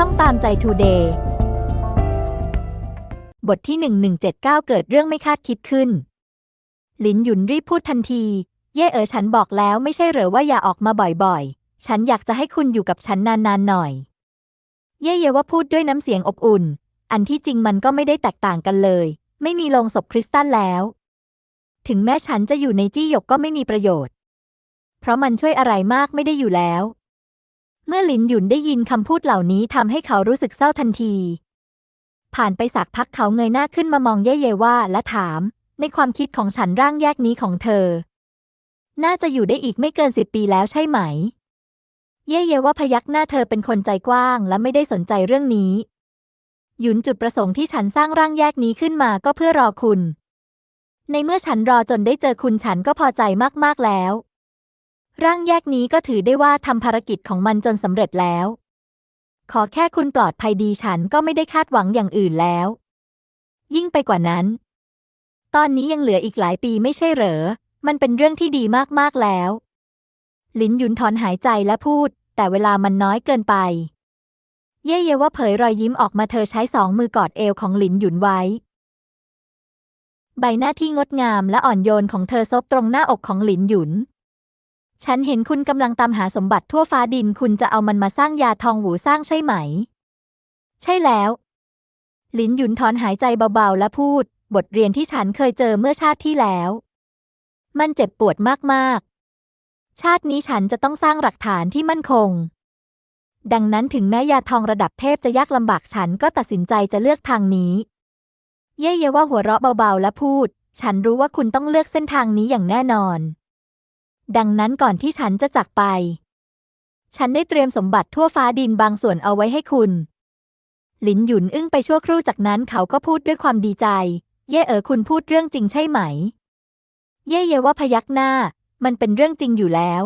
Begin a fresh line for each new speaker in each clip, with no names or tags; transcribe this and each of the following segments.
ช่องตามใจทูเดย์บทที่ 1179 เกิดเรื่องไม่คาดคิดขึ้นหลินหยุนรีบพูดทันที เย่เอ๋อฉันบอกแล้วไม่ใช่เหรอว่าอย่าออกมาบ่อยๆ ฉันอยากจะให้คุณอยู่กับฉันนานๆหน่อย เย่เยว่าพูดด้วยน้ำเสียงอบอุ่น อันที่จริงมันก็ไม่ได้แตกต่างกันเลย ไม่มีโลงศพคริสตัลแล้ว ถึงแม้ฉันจะอยู่ในจี้หยกก็ไม่มีประโยชน์ เพราะมันช่วยอะไรมากไม่ได้อยู่แล้ว เมื่อหลินหยุนได้ยินคำพูดเหล่านี้ทำให้เขารู้สึกเศร้าทันที ผ่านไปสักพักเขาเงยหน้าขึ้นมามองเย่เยว่าและถาม ในความคิดของฉันร่างแยกนี้ของเธอ น่าจะอยู่ได้อีกไม่เกินสิบปีแล้วใช่ไหม เย่เยว่าพยักหน้าเธอเป็นคนใจกว้างและไม่ได้สนใจเรื่องนี้ หยุนจุดประสงค์ที่ฉันสร้างร่างแยกนี้ขึ้นมาก็เพื่อรอคุณ ในเมื่อฉันรอจนได้เจอคุณฉันก็พอใจมากๆแล้ว ร่างแยกนี้ก็ถือได้ว่าทำภารกิจของมันจนสำเร็จแล้ว ขอแค่คุณปลอดภัยดีฉันก็ไม่ได้คาดหวังอย่างอื่นแล้ว ยิ่งไปกว่านั้น ตอนนี้ยังเหลืออีกหลายปีไม่ใช่เหรอ มันเป็นเรื่องที่ดีมากๆแล้ว ลินหยุนถอนหายใจและพูด แต่เวลามันน้อยเกินไป เย่เยว่าเผยรอยยิ้มออกมาเธอใช้สองมือกอดเอวของหลินหยุนไว้ ใบหน้าที่งดงามและอ่อนโยนของเธอซบตรงหน้าอกของหลินหยุน ฉันเห็นคุณกำลังตามหาสมบัติทั่วฟ้าดินคุณจะเอามันมาสร้างยาทองหูสร้างใช่ไหม ใช่แล้ว หลินหยุนถอนหายใจเบาๆ และพูด บทเรียนที่ฉันเคยเจอเมื่อชาติที่แล้ว มันเจ็บปวดมากๆ ชาตินี้ฉันจะต้องสร้างหลักฐานที่มั่นคง ดังนั้นถึงแม้ยาทองระดับเทพจะยากลำบากฉันก็ตัดสินใจจะเลือกทางนี้ เย่เยว่าหัวเราะเบาๆ และพูด ฉันรู้ว่าคุณต้องเลือกเส้นทางนี้อย่างแน่นอน ดังนั้นก่อนที่ฉันจะจากไป ฉันได้เตรียมสมบัติทั่วฟ้าดินบางส่วนเอาไว้ให้คุณ หลินหยุนอึ้งไปชั่วครู่จากนั้นเขาก็พูดด้วยความดีใจ เย่เอ๋อคุณพูดเรื่องจริงใช่ไหม เย่เยว่าพยักหน้า มันเป็นเรื่องจริงอยู่แล้ว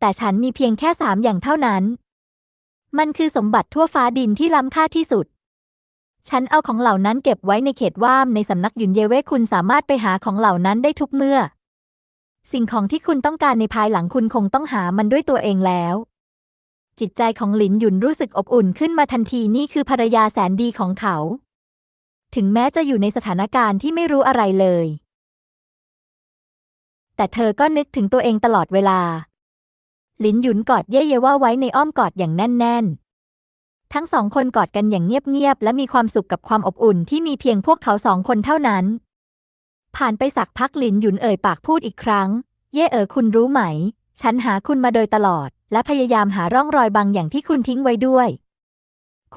แต่ฉันมีเพียงแค่สามอย่างเท่านั้น มันคือสมบัติทั่วฟ้าดินที่ล้ำค่าที่สุดฉันเอาของเหล่านั้นเก็บไว้ในเขตว่ามในสำนักหยุนเยเว่คุณสามารถไปหาของเหล่านั้นได้ทุกเมื่อ สิ่งของที่คุณต้องการในภายหลังคุณคงต้องหามันด้วยตัวเองแล้ว จิตใจของหลินหยุนรู้สึกอบอุ่นขึ้นมาทันทีนี่คือภรรยาแสนดีของเขา ถึงแม้จะอยู่ในสถานการณ์ที่ไม่รู้อะไรเลย แต่เธอก็นึกถึงตัวเองตลอดเวลา หลินหยุนกอดเย่เยว่าไว้ในอ้อมกอดอย่างแน่น ๆ ทั้งสองคนกอดกันอย่างเงียบๆและมีความสุขกับความอบอุ่นที่มีเพียงพวกเขาสองคนเท่านั้น ผ่านไปสักพักหลินหยุนเอ่ยปากพูดอีกครั้ง เย่เอ๋อคุณรู้ไหม ฉันหาคุณมาโดยตลอด และพยายามหาร่องรอยบางอย่างที่คุณทิ้งไว้ด้วย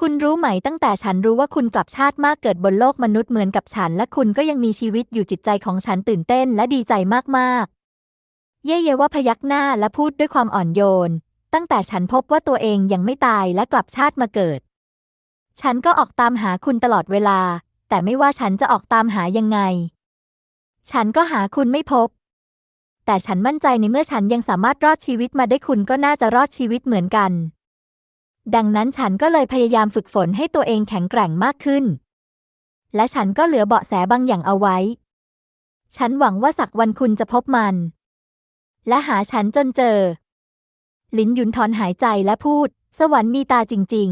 คุณรู้ไหมตั้งแต่ฉันรู้ว่าคุณกลับชาติมากเกิดบนโลกมนุษย์เหมือนกับฉัน และคุณก็ยังมีชีวิตอยู่จิตใจของฉันตื่นเต้นและดีใจมากๆ เย่เยว่าพยักหน้าและพูดด้วยความอ่อนโยน ตั้งแต่ฉันพบว่าตัวเองยังไม่ตายและกลับชาติมาเกิด ฉันก็ออกตามหาคุณตลอดเวลา แต่ไม่ว่าฉันจะออกตามหายังไง ฉันก็หาคุณไม่พบ แต่ฉันมั่นใจในเมื่อฉันยังสามารถรอดชีวิตมาได้คุณก็น่าจะรอดชีวิตเหมือนกัน ดังนั้นฉันก็เลยพยายามฝึกฝนให้ตัวเองแข็งแกร่งมากขึ้น และฉันก็เหลือเบาะแสบางอย่างเอาไว้ ฉันหวังว่าสักวันคุณจะพบมัน และหาฉันจนเจอ ลินยุนถอนหายใจและพูด สวรรค์มีตาจริง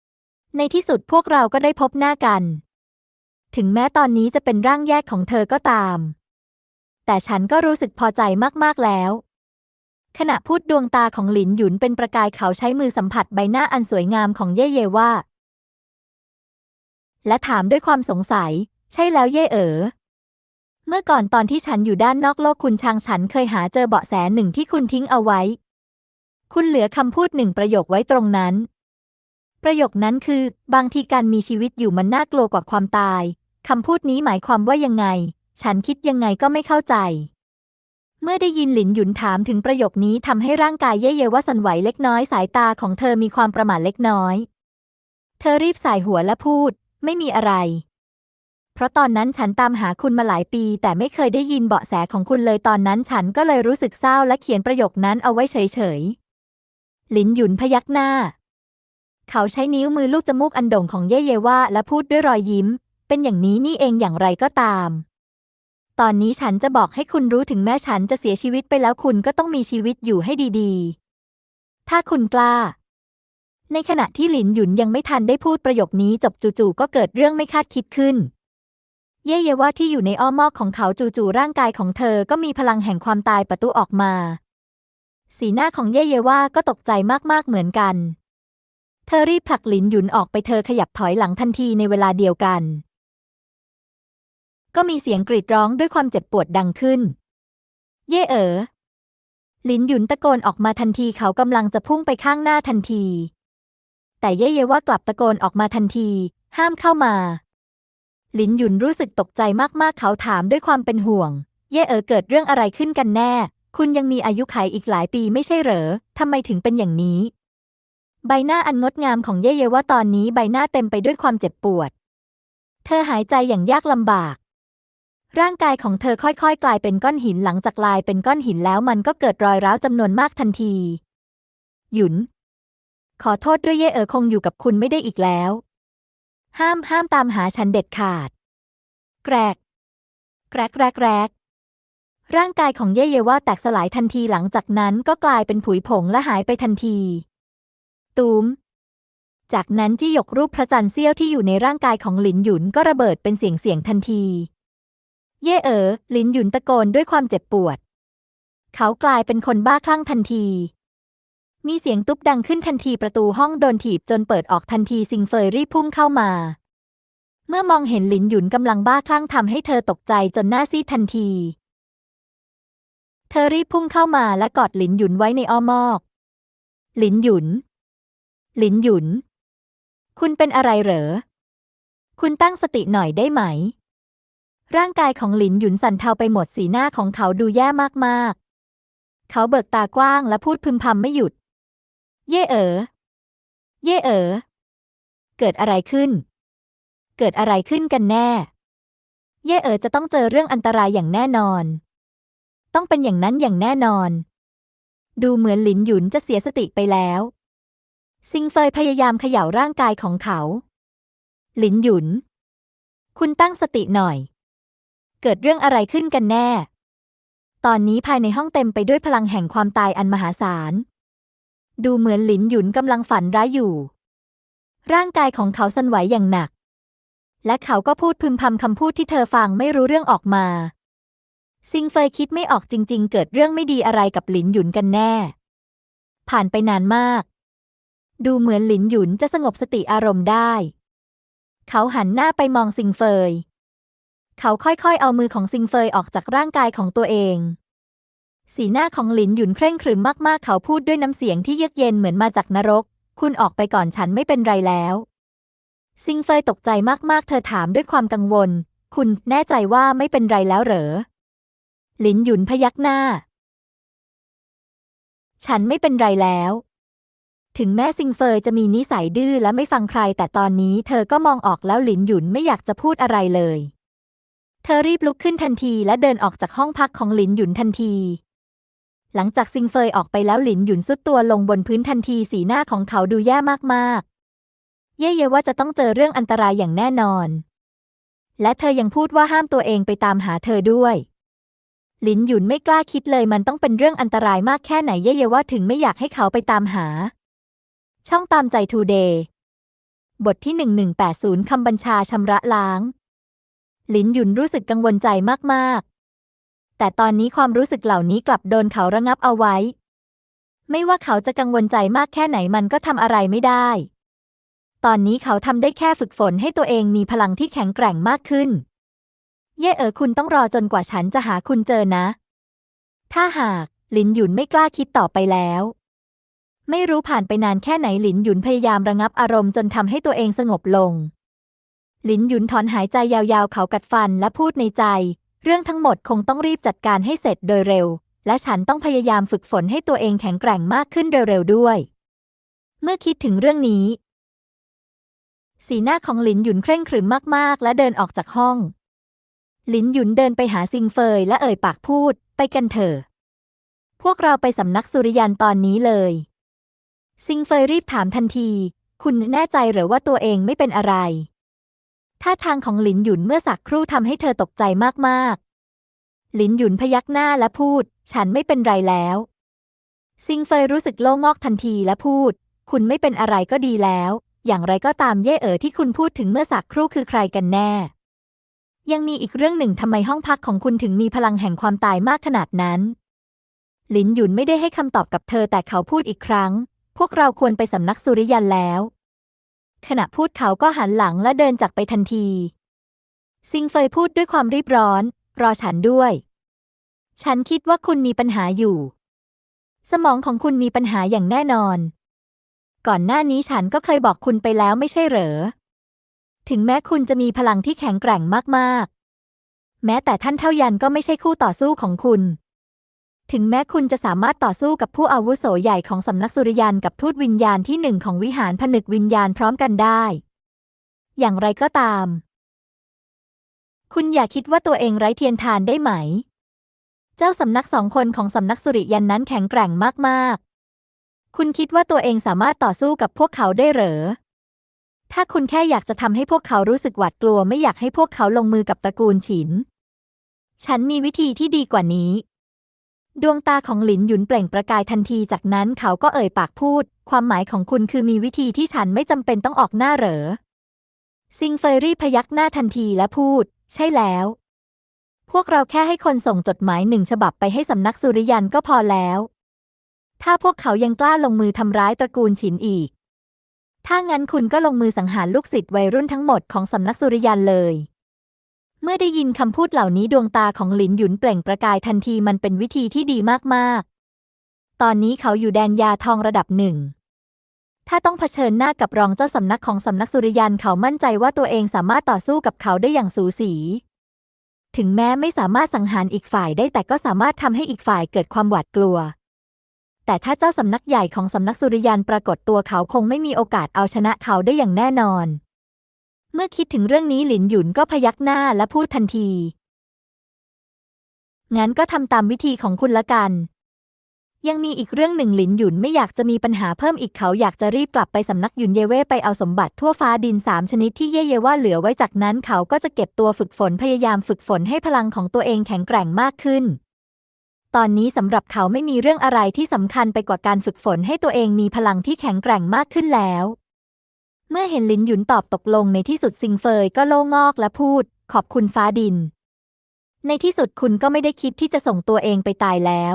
ๆ ในที่สุดพวกเราก็ได้พบหน้ากัน ถึงแม้ตอนนี้จะเป็นร่างแยกของเธอก็ตาม แต่ฉันก็รู้สึกพอใจมาก ๆ แล้ว ขณะพูดดวงตาของหลินหยุนเป็นประกายเขาใช้มือสัมผัสใบหน้าอันสวยงามของเย่เยว่า และถามด้วยความสงสัย ใช่แล้วเย่เอ๋อ เมื่อก่อนตอนที่ฉันอยู่ด้านนอกโลกคุณชางฉันเคยหาเจอเบาะแสหนึ่งที่คุณทิ้งเอาไว้ คุณเหลือคำพูดหนึ่งประโยคไว้ตรงนั้นประโยคนั้นคือ บางทีการมีชีวิตอยู่มันน่ากลัวกว่าความตาย คำพูดนี้หมายความว่ายังไง ฉันคิดยังไงก็ไม่เข้าใจ เมื่อได้ยินหลินหยุนถามถึงประโยคนี้ทำให้ร่างกายเย่เยว่าสันไหวเล็กน้อยสายตาของเธอมีความประหม่าเล็กน้อย เธอรีบสายหัวและพูด ไม่มีอะไร เพราะตอนนั้นฉันตามหาคุณมาหลายปี แต่ไม่เคยได้ยินเบาะแสของคุณเลยตอนนั้นฉันก็เลยรู้สึกเศร้าและเขียนประโยคนั้นเอาไว้เฉยๆหลินหยุนพยักหน้า เขาใช้นิ้วมือลูบจมูกอันโด่งของเย่เยว่าและพูดด้วยรอยยิ้ม เป็นอย่างนี้นี่เองอย่างไรก็ตาม ตอนนี้ฉันจะบอกให้คุณรู้ถึงแม้ฉันจะเสียชีวิตไปแล้วคุณก็ต้องมีชีวิตอยู่ให้ดีๆ ถ้าคุณกล้า ในขณะที่หลินหยุนยังไม่ทันได้พูดประโยคนี้จบจู่ๆก็เกิดเรื่องไม่คาดคิดขึ้น เย่เยว่าที่อยู่ในอ้อมอกของเขาจู่ๆร่างกายของเธอก็มีพลังแห่งความตายประตูออกมา สีหน้าของเย่เยว่าก็ตกใจมากๆเหมือนกันเธอรีบผลักหลินหยุนออกไปเธอขยับถอยหลังทันทีในเวลาเดียวกัน ก็มีเสียงกรีดร้องด้วยความเจ็บปวดดังขึ้น เย่เอ๋อลินหยุนตะโกนออกมาทันทีเขากำลังจะพุ่งไปข้างหน้าทันที แต่เย่เยว่ากลับตะโกนออกมาทันที ห้ามเข้ามาหลินหยุนรู้สึกตกใจมากๆ เขาถามด้วยความเป็นห่วง เย่เอ๋อเกิดเรื่องอะไรขึ้นกันแน่ คุณยังมีอายุขัยอีกหลายปีไม่ใช่เหรอทำไมถึงเป็นอย่างนี้ ใบหน้าอันงดงามของเย่เยว่าตอนนี้ใบหน้าเต็มไปด้วยความเจ็บปวด เธอหายใจอย่างยากลำบาก ร่างกายของเธอค่อยๆ กลายเป็นก้อนหินหลังจากกลายเป็นก้อนหินแล้วมันก็เกิดรอยร้าวจำนวนมากทันที หยุน ขอโทษด้วยเย่เอ๋อคงอยู่กับคุณไม่ได้อีกแล้ว ห้ามห้ามตามหาฉันเด็ดขาด แกรก แกรกแกรกแกรกร่างกายของเย่เยว่าแตกสลายทันทีหลังจากนั้นก็กลายเป็นผุยผงและหายไปทันที ตูม จากนั้นจี้หยกรูปพระจันทร์เสี้ยวที่อยู่ในร่างกายของหลินหยุนก็ระเบิดเป็นเสียงเสียงทันที เย่เอ๋อหลินหยุนตะโกนด้วยความเจ็บปวด เขากลายเป็นคนบ้าคลั่งทันที มีเสียงตุ๊บดังขึ้นทันทีประตูห้องโดนถีบจนเปิดออกทันทีซิงเฟยรีบพุ่งเข้ามา เมื่อมองเห็นหลินหยุนกำลังบ้าคลั่งทำให้เธอตกใจจนหน้าซีดทันที เธอรีบพุ่งเข้ามาและกอดหลินหยุนไว้ในอ้อมอกหลินหยุน หลินหยุน คุณเป็นอะไรเหรอ คุณตั้งสติหน่อยได้ไหม ร่างกายของหลินหยุนสั่นเทาไปหมดสีหน้าของเขาดูแย่มากๆ เขาเบิกตากว้างและพูดพึมพำไม่หยุด เย่เอ๋อ เย่เอ๋อ เกิดอะไรขึ้น เกิดอะไรขึ้นกันแน่ เย่เอ๋อจะต้องเจอเรื่องอันตรายอย่างแน่นอน ต้องเป็นอย่างนั้นอย่างแน่นอน ดูเหมือนหลินหยุนจะเสียสติไปแล้ว ซิงเฟยพยายามเขย่าร่างกายของเขา หลินหยุน คุณตั้งสติหน่อย เกิดเรื่องอะไรขึ้นกันแน่ ตอนนี้ภายในห้องเต็มไปด้วยพลังแห่งความตายอันมหาศาล ดูเหมือนหลินหยุนกำลังฝันร้ายอยู่ ร่างกายของเขาสั่นไหวอย่างหนัก และเขาก็พูดพึมพำคำพูดที่เธอฟังไม่รู้เรื่องออกมาซิงเฟยคิดไม่ออกจริง ๆ เกิดเรื่องไม่ดีอะไรกับหลินหยุนกันแน่ ผ่านไปนานมาก ดูเหมือนหลินหยุนจะสงบสติอารมณ์ได้ เขาหันหน้าไปมองซิงเฟย เขาค่อยๆ เอามือของซิงเฟยออกจากร่างกายของตัวเอง สีหน้าของหลินหยุนเคร่งครึมมากๆ เขาพูดด้วยน้ำเสียงที่เยือกเย็นเหมือนมาจากนรก คุณออกไปก่อนฉันไม่เป็นไรแล้ว ซิงเฟยตกใจมากๆ เธอถามด้วยความกังวล คุณแน่ใจว่าไม่เป็นไรแล้วเหรอ หลินหยุนพยักหน้า ฉันไม่เป็นไรแล้ว ถึงแม้ซิงเฟยจะมีนิสัยดื้อและไม่ฟังใคร แต่ตอนนี้เธอก็มองออกแล้วหลินหยุนไม่อยากจะพูดอะไรเลย เธอรีบลุกขึ้นทันทีและเดินออกจากห้องพักของหลินหยุนทันที หลังจากซิงเฟยออกไปแล้วหลินหยุนสุดตัวลงบนพื้นทันทีสีหน้าของเขาดูแย่มากๆ เย่เยว่าจะต้องเจอเรื่องอันตรายอย่างแน่นอน และเธอยังพูดว่าห้ามตัวเองไปตามหาเธอด้วย หลินหยุนไม่กล้าคิดเลยมันต้องเป็นเรื่องอันตรายมากแค่ไหนเย่เยว่าถึงไม่อยากให้เขาไปตามหา ช่องตามใจทูเดย์บทที่ 1180 คำบัญชาชำระล้าง ลินหยุนรู้สึกกังวลใจมากๆ แต่ตอนนี้ความรู้สึกเหล่านี้กลับโดนเขาระงับเอาไว้ ไม่ว่าเขาจะกังวลใจมากแค่ไหนมันก็ทำอะไรไม่ได้ ตอนนี้เขาทำได้แค่ฝึกฝนให้ตัวเองมีพลังที่แข็งแกร่งมากขึ้น เย่เอ๋อคุณต้องรอจนกว่าฉันจะหาคุณเจอนะ ถ้าหากหลินหยุนไม่กล้าคิดต่อไปแล้ว ไม่รู้ผ่านไปนานแค่ไหนหลินหยุนพยายามระงับอารมณ์จนทำให้ตัวเองสงบลง ลินหยุนถอนหายใจยาวๆ เขากัดฟันและพูดในใจ เรื่องทั้งหมดคงต้องรีบจัดการให้เสร็จโดยเร็ว และฉันต้องพยายามฝึกฝนให้ตัวเองแข็งแกร่งมากขึ้นเร็วๆด้วย เมื่อคิดถึงเรื่องนี้ สีหน้าของหลินหยุนเคร่งขรึมมากๆ และเดินออกจากห้อง หลินหยุนเดินไปหาซิงเฟยและเอ่ยปากพูด ไปกันเถอะพวกเราไปสำนักสุริยันตอนนี้เลย ซิงเฟยรีบถามทันที คุณแน่ใจหรือว่าตัวเองไม่เป็นอะไร ท่าทางของหลินหยุนเมื่อสักครู่ทำให้เธอตกใจมากๆ หลินหยุนพยักหน้าและพูด ฉันไม่เป็นไรแล้ว ซิงเฟยรู้สึกโล่งอกทันทีและพูด คุณไม่เป็นอะไรก็ดีแล้ว อย่างไรก็ตามเย่เอ๋อที่คุณพูดถึงเมื่อสักครู่คือใครกันแน่ ยังมีอีกเรื่องหนึ่งทำไมห้องพักของคุณถึงมีพลังแห่งความตายมากขนาดนั้น หลินหยุนไม่ได้ให้คำตอบกับเธอแต่เขาพูดอีกครั้ง พวกเราควรไปสำนักสุริยันแล้ว ขณะพูดเขาก็หันหลังและเดินจากไปทันที ซิงเฟยพูดด้วยความรีบร้อน รอฉันด้วย ฉันคิดว่าคุณมีปัญหาอยู่ สมองของคุณมีปัญหาอย่างแน่นอน ก่อนหน้านี้ฉันก็เคยบอกคุณไปแล้วไม่ใช่เหรอ ถึงแม้คุณจะมีพลังที่แข็งแกร่งมากๆ แม้แต่ท่านเท่ายันก็ไม่ใช่คู่ต่อสู้ของคุณ ถึงแม้คุณจะสามารถต่อสู้กับผู้อาวุโสใหญ่ของสำนักสุริยันกับทูตวิญญาณที่หนึ่งของวิหารผนึกวิญญาณพร้อมกันได้ อย่างไรก็ตาม คุณอย่าคิดว่าตัวเองไร้เทียนทานได้ไหม เจ้าสำนักสองคนของสำนักสุริยันนั้นแข็งแกร่งมากๆ คุณคิดว่าตัวเองสามารถต่อสู้กับพวกเขาได้เหรอ ถ้าคุณแค่อยากจะทำให้พวกเขารู้สึกหวาดกลัวไม่อยากให้พวกเขาลงมือกับตระกูลฉิน ฉันมีวิธีที่ดีกว่านี้ ดวงตาของหลินหยุนเปล่งประกายทันทีจากนั้นเขาก็เอ่ยปากพูด ความหมายของคุณคือมีวิธีที่ฉันไม่จำเป็นต้องออกหน้าเหรอ ซิงเฟยรี่พยักหน้าทันทีและพูด ใช่แล้ว พวกเราแค่ให้คนส่งจดหมายหนึ่งฉบับไปให้สำนักสุริยันก็พอแล้ว ถ้าพวกเขายังกล้าลงมือทำร้ายตระกูลฉินอีก ถ้างั้นคุณก็ลงมือสังหารลูกศิษย์วัยรุ่นทั้งหมดของสำนักสุริยันเลย มื่อได้ยินคำพูดเหล่านี้ดวงตาของหลินหยุนเปล่งประกายทันทีมันเป็นวิธีที่ดีมากๆ ตอนนี้เขาอยู่แดนยาทองระดับหนึ่ง ถ้าต้องเผชิญหน้ากับรองเจ้าสำนักของสำนักสุริยันเขามั่นใจว่าตัวเองสามารถต่อสู้กับเขาได้อย่างสูสี ถึงแม้ไม่สามารถสังหารอีกฝ่ายได้แต่ก็สามารถทำให้อีกฝ่ายเกิดความหวาดกลัว แต่ถ้าเจ้าสำนักใหญ่ของสำนักสุริยันปรากฏตัวเขาคงไม่มีโอกาสเอาชนะเขาได้อย่างแน่นอน เมื่อคิดถึงเรื่องนี้หลินหยุนก็พยักหน้าและพูดทันที งั้นก็ทำตามวิธีของคุณละกัน ยังมีอีกเรื่องหนึ่งหลินหยุนไม่อยากจะมีปัญหาเพิ่มอีกเขาอยากจะรีบกลับไปสำนักหยุนเยเว่ไปเอาสมบัติทั่วฟ้าดินสามชนิดที่เย่เยว่าเหลือไว้จากนั้นเขาก็จะเก็บตัวฝึกฝนพยายามฝึกฝนให้พลังของตัวเองแข็งแกร่งมากขึ้นตอนนี้สำหรับเขาไม่มีเรื่องอะไรที่สำคัญไปกว่าการฝึกฝนให้ตัวเองมีพลังที่แข็งแกร่งมากขึ้นแล้ว เมื่อเห็นลินหยุนตอบตกลงในที่สุดซิงเฟยก็โล่งอกและพูด ขอบคุณฟ้าดิน ในที่สุดคุณก็ไม่ได้คิดที่จะส่งตัวเองไปตายแล้ว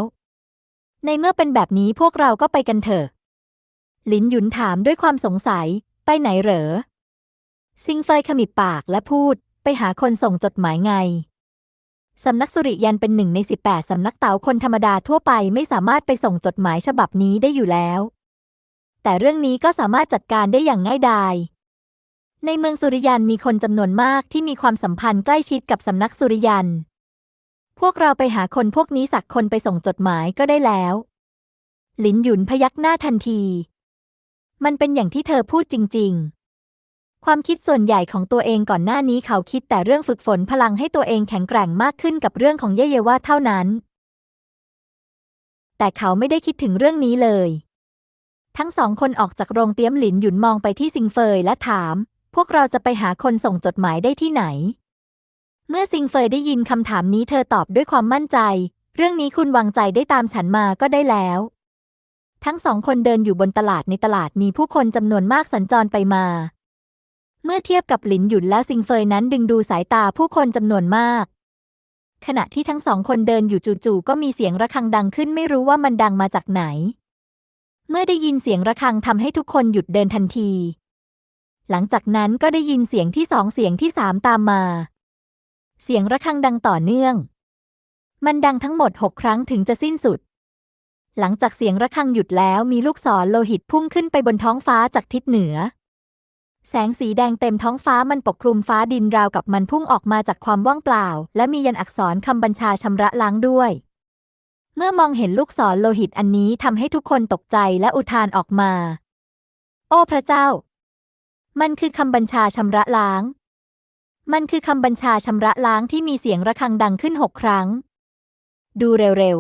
ในเมื่อเป็นแบบนี้พวกเราก็ไปกันเถอะ ลินหยุนถามด้วยความสงสัย ไปไหนเหรอ ซิงเฟยขมิบปากและพูด ไปหาคนส่งจดหมายไงสำนักสุริยันเป็นหนึ่งใน 18 สำนักเต๋าคนธรรมดาทั่วไปไม่สามารถไปส่งจดหมายฉบับนี้ได้อยู่แล้ว แต่เรื่องนี้ก็สามารถจัดการได้อย่างง่ายดายในเมืองสุริยันมีคนจำนวนมากที่มีความสัมพันธ์ใกล้ชิดกับสำนักสุริยัน พวกเราไปหาคนพวกนี้สักคนไปส่งจดหมายก็ได้แล้ว หลินหยุนพยักหน้าทันที มันเป็นอย่างที่เธอพูดจริง ๆ ความคิดส่วนใหญ่ของตัวเองก่อนหน้านี้เขาคิดแต่เรื่องฝึกฝนพลังให้ตัวเองแข็งแกร่งมากขึ้นกับเรื่องของเย่เยว่าเท่านั้น แต่เขาไม่ได้คิดถึงเรื่องนี้เลย ทั้งสองคนออกจากโรงเตี้ยมหลินหยุนมองไปที่ซิงเฟยและถาม พวกเราจะไปหาคนส่งจดหมายได้ที่ไหน เมื่อซิงเฟยได้ยินคำถามนี้เธอตอบด้วยความมั่นใจ เรื่องนี้คุณวางใจได้ตามฉันมาก็ได้แล้ว ทั้งสองคนเดินอยู่บนตลาดในตลาดมีผู้คนจำนวนมากสัญจรไปมา เมื่อเทียบกับหลินหยุนแล้วซิงเฟยนั้นดึงดูสายตาผู้คนจำนวนมากขณะที่ทั้งสองคนเดินอยู่จู่ๆก็มีเสียงระฆังดังขึ้นไม่รู้ว่ามันดังมาจากไหน เมื่อได้ยินเสียงระฆังทำให้ทุกคนหยุดเดินทันที หลังจากนั้นก็ได้ยินเสียงที่สองเสียงที่สามตามมา เสียงระฆังดังต่อเนื่อง มันดังทั้งหมดหกครั้งถึงจะสิ้นสุด หลังจากเสียงระฆังหยุดแล้วมีลูกศรโลหิตพุ่งขึ้นไปบนท้องฟ้าจากทิศเหนือ แสงสีแดงเต็มท้องฟ้ามันปกคลุมฟ้าดินราวกับมันพุ่งออกมาจากความว่างเปล่า และมียันอักษรคำบัญชาชำระล้างด้วย เมื่อมองเห็นลูกศรโลหิตอันนี้ทำให้ทุกคนตกใจและอุทานออกมา โอ้พระเจ้า มันคือคำบัญชาชำระล้าง มันคือคำบัญชาชำระล้างที่มีเสียงระฆังดังขึ้นหกครั้ง ดูเร็ว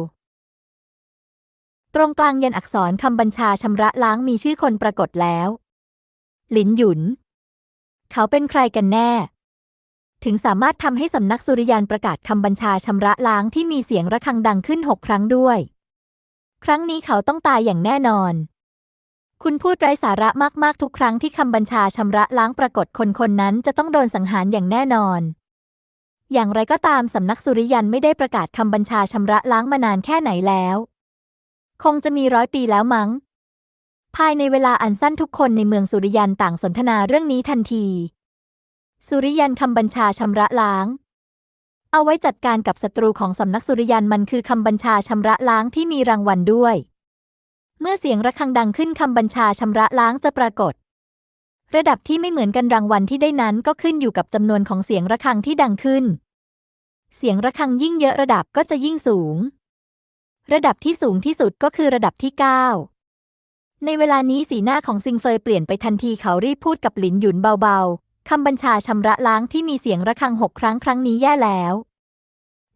ๆ ตรงกลางยันอักษรคำบัญชาชำระล้างมีชื่อคนปรากฏแล้ว หลินหยุน เขาเป็นใครกันแน่ ถึงสามารถทำให้สำนักสุริยันประกาศคำบัญชาชำระล้างที่มีเสียงระฆังดังขึ้นหกครั้งด้วย ครั้งนี้เขาต้องตายอย่างแน่นอน คุณพูดไร้สาระมาก ๆ ทุกครั้งที่คำบัญชาชำระล้างปรากฏคนคนนั้นจะต้องโดนสังหารอย่างแน่นอน อย่างไรก็ตามสำนักสุริยันไม่ได้ประกาศคำบัญชาชำระล้างมานานแค่ไหนแล้ว คงจะมีร้อยปีแล้วมั้ง ภายในเวลาอันสั้นทุกคนในเมืองสุริยันต่างสนทนาเรื่องนี้ทันที สุริยันคำบัญชาชำระล้าง เอาไว้จัดการกับศัตรูของสำนักสุริยันมันคือคำบัญชาชำระล้างที่มีรางวัลด้วย เมื่อเสียงระฆังดังขึ้นคำบัญชาชำระล้างจะปรากฏ ระดับที่ไม่เหมือนกันรางวัลที่ได้นั้นก็ขึ้นอยู่กับจำนวนของเสียงระฆังที่ดังขึ้น เสียงระฆังยิ่งเยอะระดับก็จะยิ่งสูง ระดับที่สูงที่สุดก็คือระดับที่ 9ในเวลานี้สีหน้าของซิงเฟยเปลี่ยนไปทันทีเขารีบพูดกับหลินหยุนเบาๆ คำบัญชาชำระล้างที่มีเสียงระฆังหกครั้งครั้งนี้แย่แล้ว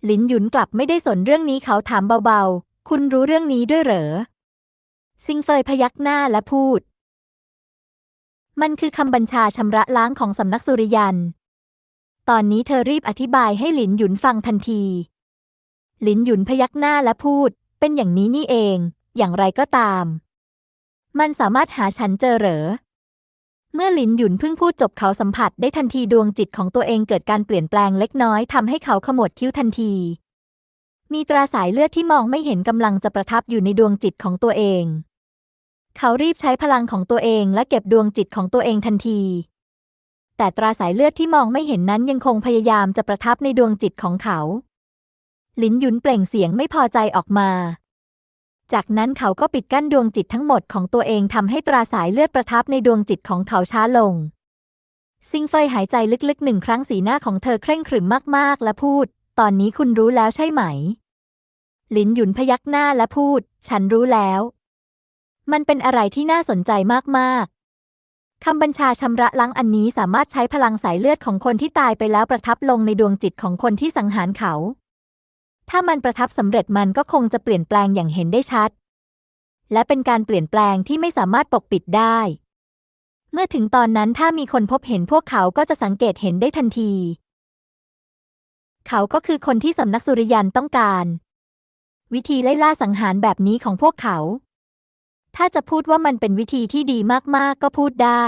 หลินหยุนกลับไม่ได้สนเรื่องนี้เขาถามเบาๆ คุณรู้เรื่องนี้ด้วยเหรอ ซิงเฟยพยักหน้าและพูด มันคือคำบัญชาชำระล้างของสำนักสุริยัน ตอนนี้เธอรีบอธิบายให้หลินหยุนฟังทันที หลินหยุนพยักหน้าและพูด เป็นอย่างนี้นี่เอง อย่างไรก็ตาม มันสามารถหาฉันเจอเหรอ เมื่อหลินหยุนเพิ่งพูดจบเขาสัมผัสได้ทันทีดวงจิตของตัวเองเกิดการเปลี่ยนแปลงเล็กน้อยทำให้เขาขมวดคิ้วทันที มีตราสายเลือดที่มองไม่เห็นกำลังจะประทับอยู่ในดวงจิตของตัวเอง เขารีบใช้พลังของตัวเองและเก็บดวงจิตของตัวเองทันที แต่ตราสายเลือดที่มองไม่เห็นนั้นยังคงพยายามจะประทับในดวงจิตของเขา หลินหยุนเปล่งเสียงไม่พอใจออกมา จากนั้นเขาก็ปิดกั้นดวงจิตทั้งหมดของตัวเองทำให้ตราสายเลือดประทับในดวงจิตของเขาช้าลง ซิงเฟยหายใจลึกๆหนึ่งครั้งสีหน้าของเธอเคร่งขรึมมากๆ และพูด ตอนนี้คุณรู้แล้วใช่ไหม หลินหยุนพยักหน้าและพูด ฉันรู้แล้ว มันเป็นอะไรที่น่าสนใจมากๆคำบัญชาชำระล้างอันนี้สามารถใช้พลังสายเลือดของคนที่ตายไปแล้วประทับลงในดวงจิตของคนที่สังหารเขา ถ้ามันประทับสำเร็จมันก็คงจะเปลี่ยนแปลงอย่างเห็นได้ชัด และเป็นการเปลี่ยนแปลงที่ไม่สามารถปกปิดได้ เมื่อถึงตอนนั้นถ้ามีคนพบเห็นพวกเขาก็จะสังเกตเห็นได้ทันที เขาก็คือคนที่สำนักสุริยันต้องการ วิธีไล่ล่าสังหารแบบนี้ของพวกเขา ถ้าจะพูดว่ามันเป็นวิธีที่ดีมากๆก็พูดได้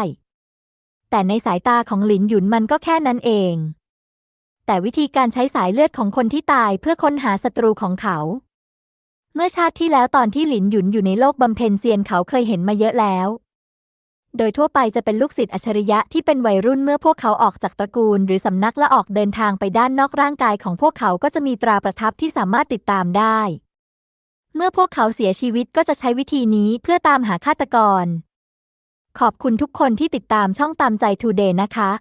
แต่ในสายตาของหลินหยุนมันก็แค่นั้นเอง แต่วิธีการใช้สายเลือดของคนที่ตายเพื่อค้นหาศัตรูของเขา เมื่อชาติที่แล้วตอนที่หลินหยุนอยู่ในโลกบำเพ็ญเซียนเขาเคยเห็นมาเยอะแล้ว โดยทั่วไปจะเป็นลูกศิษย์อัจฉริยะที่เป็นวัยรุ่นเมื่อพวกเขาออกจากตระกูล หรือสำนักและออกเดินทางไปด้านนอกร่างกายของพวกเขาก็จะมีตราประทับที่สามารถติดตามได้ เมื่อพวกเขาเสียชีวิตก็จะใช้วิธีนี้เพื่อตามหาฆาตกร ขอบคุณทุกคนที่ติดตามช่องตามใจทูเดย์นะคะ